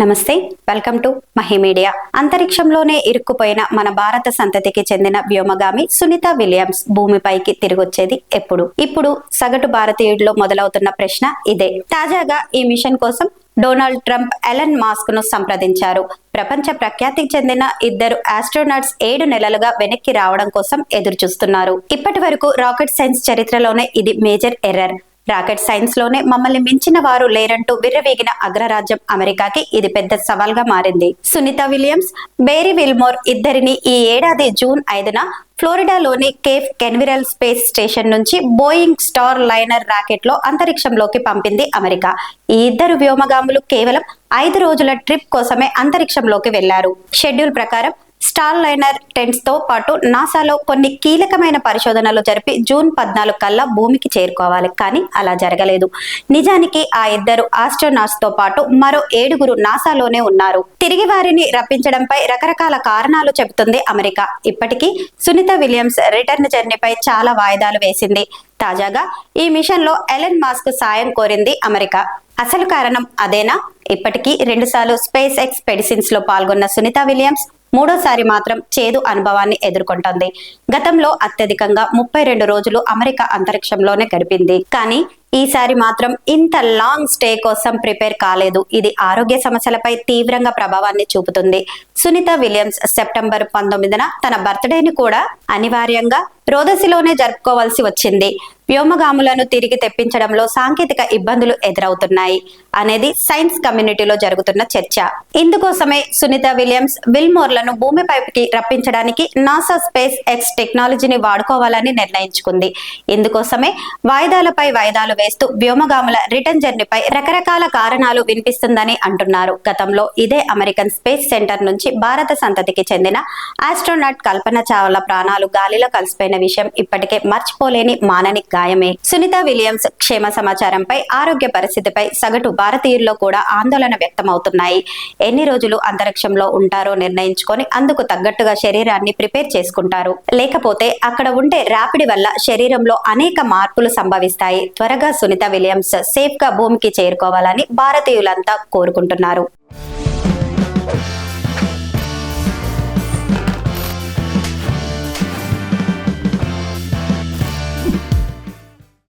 నమస్తే welcome to Mahi media. అంతరిక్షంలోనే ఇరుక్కుపోయిన మన భారత సంతతికి చెందిన వ్యోమగామి సునీత విలియమ్స్ భూమిపైకి తిరిగొచ్చేది ఎప్పుడు? ఇప్పుడు సగటు భారతీయుడిలో మొదలవుతున్న ప్రశ్న ఇదే. తాజాగా ఈ మిషన్ కోసం డొనాల్డ్ ట్రంప్ ఎలన్ మాస్క్ను సంప్రదించారు. ప్రపంచ ప్రఖ్యాతికి చెందిన ఇద్దరు ఆస్ట్రోనాట్స్ ఏడు నెలలుగా వెనక్కి రావడం కోసం ఎదురు చూస్తున్నారు ఇప్పటి వరకు రాకెట్ సైన్స్ చరిత్రలోనే ఇది మేజర్ ఎర్రర్. రాకెట్ సైన్స్లోనే మమ్మల్ని మించిన వారు లేరంటూ విర్రవీగిన అగ్రరాజ్యం అమెరికాకి ఇది పెద్ద సవాల్గా మారింది. సునీత విలియమ్స్ బేరీ విల్మోర్ ఇద్దరిని ఈ ఏడాది జూన్ ఐదున ఫ్లోరిడాలోని కేఫ్ కెన్విరల్ స్పేస్ స్టేషన్ నుంచి బోయింగ్ స్టార్ లైనర్ రాకెట్లో అంతరిక్షంలోకి పంపింది అమెరికా. ఈ ఇద్దరు వ్యోమగాములు కేవలం ఐదు రోజుల ట్రిప్ కోసమే అంతరిక్షంలోకి వెళ్ళారు షెడ్యూల్ ప్రకారం స్టార్ లైనర్ టెంట్స్తో పాటు నాసాలో కొన్ని కీలకమైన పరిశోధనలు జరిపి జూన్ పద్నాలుగు కల్లా భూమికి చేరుకోవాలి. కానీ అలా జరగలేదు. నిజానికి ఆ ఇద్దరు ఆస్ట్రోనాట్స్తో పాటు మరో ఏడుగురు నాసాలోనే ఉన్నారు. తిరిగి వారిని రప్పించడంపై రకరకాల కారణాలు చెబుతుంది అమెరికా. ఇప్పటికీ సునీత విలియమ్స్ రిటర్న్ జర్నీపై చాలా వాయిదాలు వేసింది. తాజాగా ఈ మిషన్లో ఎలెన్ మాస్క్ సాయం కోరింది అమెరికా. అసలు కారణం అదేనా? ఇప్పటికీ రెండుసార్లు స్పేస్ ఎక్స్పెడిషన్స్లో పాల్గొన్న సునీత విలియమ్స్ మూడోసారి మాత్రం చేదు అనుభవాన్ని ఎదుర్కొంటోంది. గతంలో అత్యధికంగా ముప్పై రెండు రోజులు అమెరికా అంతరిక్షంలోనే గడిపింది. కానీ ఈసారి మాత్రం ఇంత లాంగ్ స్టే కోసం ప్రిపేర్ కాలేదు. ఇది ఆరోగ్య సమస్యలపై తీవ్రంగా ప్రభావాన్ని చూపుతుంది. సునీత విలియమ్స్ సెప్టెంబర్ పంతొమ్మిదిన తన బర్త్డేని కూడా అనివార్యంగా రోదసిలోనే జరుపుకోవాల్సి వచ్చింది. వ్యోమగాములను తిరిగి తెప్పించడంలో సాంకేతిక ఇబ్బందులు ఎదురవుతున్నాయి అనేది సైన్స్ కమ్యూనిటీలో జరుగుతున్న చర్చ. ఇందుకోసమే సునీత విలియమ్స్ విల్మోర్లను భూమిపైకి రప్పించడానికి నాసా స్పేస్ ఎక్స్ టెక్నాలజీని వాడుకోవాలని నిర్ణయించుకుంది. ఇందుకోసమే వాయిదాలపై వాయిదాలు వేస్తూ వ్యోమగాముల రిటర్న్ జర్నీపై రకరకాల కారణాలు వినిపిస్తుందని అంటున్నారు. గతంలో ఇదే అమెరికన్ స్పేస్ సెంటర్ నుంచి భారత సంతతికి చెందిన ఆస్ట్రోనాట్ కల్పన చావ్లా ప్రాణాలు గాలిలో కలిసిపోయిన విషయం ఇప్పటికే మర్చిపోలేని మానని గాయమే. సునీత విలియమ్స్ క్షేమ సమాచారంపై ఆరోగ్య పరిస్థితిపై సగటు భారతీయుల్లో కూడా ఆందోళన వ్యక్తమవుతున్నాయి. ఎన్ని రోజులు అంతరిక్షంలో ఉంటారో నిర్ణయించుకొని అందుకు తగ్గట్టుగా శరీరాన్ని ప్రిపేర్ చేసుకుంటారు. లేకపోతే అక్కడ ఉండే రాపిడి వల్ల శరీరంలో అనేక మార్పులు సంభవిస్తాయి. త్వరగా సునీత విలియమ్స్ సేఫ్గా భూమికి చేరుకోవాలని భారతీయులంతా కోరుకుంటున్నారు.